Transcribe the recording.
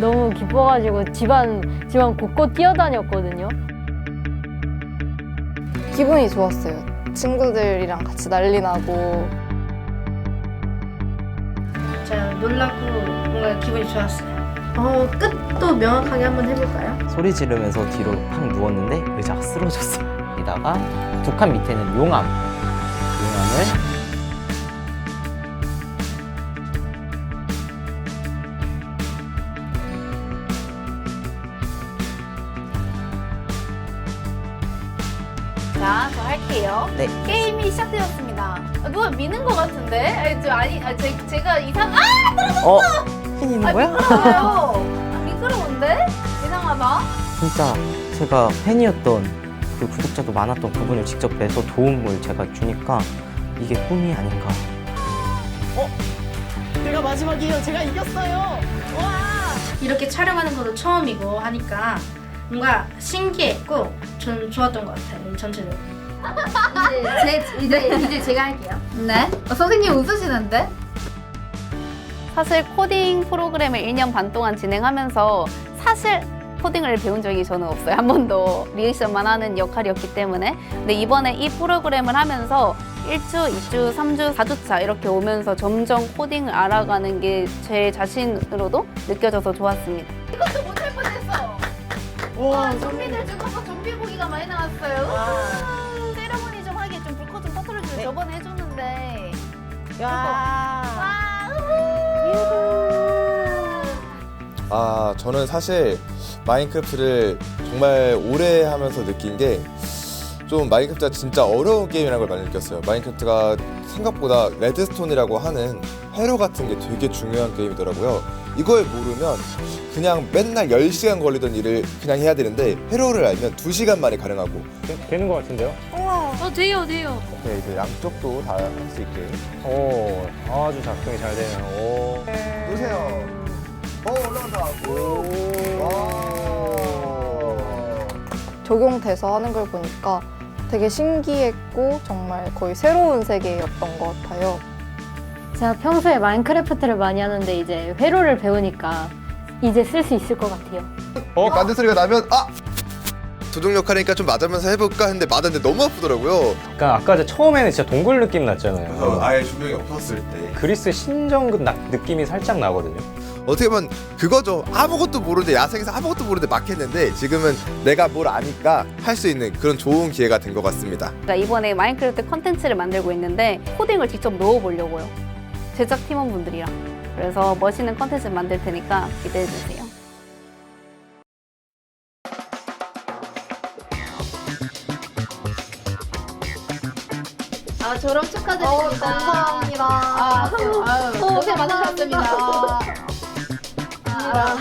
너무 기뻐가지고 집안 집안 곳곳 뛰어다녔거든요. 기분이 좋았어요. 친구들이랑 같이 난리 나고 제가 놀랐고 뭔가 기분이 좋았어요. 어, 끝도 명확하게 한번 해볼까요? 소리 지르면서 뒤로 팍 누웠는데 의자가 쓰러졌어. 이다가 두 칸 밑에는 용암. 용암을 자, 저 할게요. 네. 게임이 시작되었습니다. 아, 누가 미는 것 같은데? 아니, 저 아니, 아, 제, 제가 이상, 아! 어 팬이 있는 아, 거야? 미끄러워요. 아, 미끄러운데? 이상하다. 진짜 제가 팬이었던 그 구독자도 많았던 그분을 직접 뵈서 도움을 제가 주니까 이게 꿈이 아닌가. 제가 마지막이에요. 제가 이겼어요. 이렇게 촬영하는 것도 처음이고 하니까 뭔가 신기했고 저는 좋았던 것 같아요. 전체적으로. 이제, 제, 이제, 이제 제가 할게요. 네. 어, 선생님 웃으시는데? 사실 코딩 프로그램을 1년 반 동안 진행하면서 사실 코딩을 배운 적이 저는 없어요. 한 번도 리액션만 하는 역할이었기 때문에. 근데 이번에 이 프로그램을 하면서 1주, 2주, 3주, 4주차 이렇게 오면서 점점 코딩을 알아가는 게 제 자신으로도 느껴져서 좋았습니다. 이것도 못할 뻔했어. 와, 좀비들 중에서 좀비 고기가 많이 나왔어요. 우와, 세레머니 좀 하게 좀 불꽃 좀 터트려 주세요. 저번에 해줬는데. 야. 와, 아, 저는 사실 마인크래프트를 정말 오래 하면서 느낀 게 좀 마인크래프트가 진짜 어려운 게임이라는 걸 많이 느꼈어요. 마인크래프트가 생각보다 레드스톤이라고 하는 회로 같은 게 되게 중요한 게임이더라고요. 이걸 모르면 그냥 맨날 10시간 걸리던 일을 그냥 해야 되는데 회로를 알면 2시간 만에 가능하고 되는 것 같은데요? 어, 돼요, 돼요. 네, 이제 양쪽도 다 할 수 있게 오, 아주 작동이 잘 되네요. 오. 놓으세요. 어, 올라간다. 오. 적용돼서 하는 걸 보니까 되게 신기했고 정말 거의 새로운 세계였던 것 같아요. 제가 평소에 마인크래프트를 많이 하는데 이제 회로를 배우니까 이제 쓸 수 있을 것 같아요. 어, 만든 소리가 나면 아! 도둑 역할이니까 좀 맞으면서 해볼까 했는데 맞았는데 너무 아프더라고요. 그러니까 아까 저 처음에는 진짜 동굴 느낌 났잖아요. 아예 조명이 없었을 때. 그리스 신정근 나- 느낌이 살짝 나거든요. 어떻게 보면 그거죠. 아무것도 모르는데 야생에서 아무것도 모르는데 막 했는데 지금은 내가 뭘 아니까 할 수 있는 그런 좋은 기회가 된 것 같습니다. 그러니까 이번에 마인크래프트 컨텐츠를 만들고 있는데 코딩을 직접 넣어보려고요. 제작 팀원분들이랑. 그래서 멋있는 컨텐츠 만들 테니까 기대해 주세요. 아 졸업 축하드립니다. 감사합니다. 아, 아유, 고생 많으셨습니다. 아,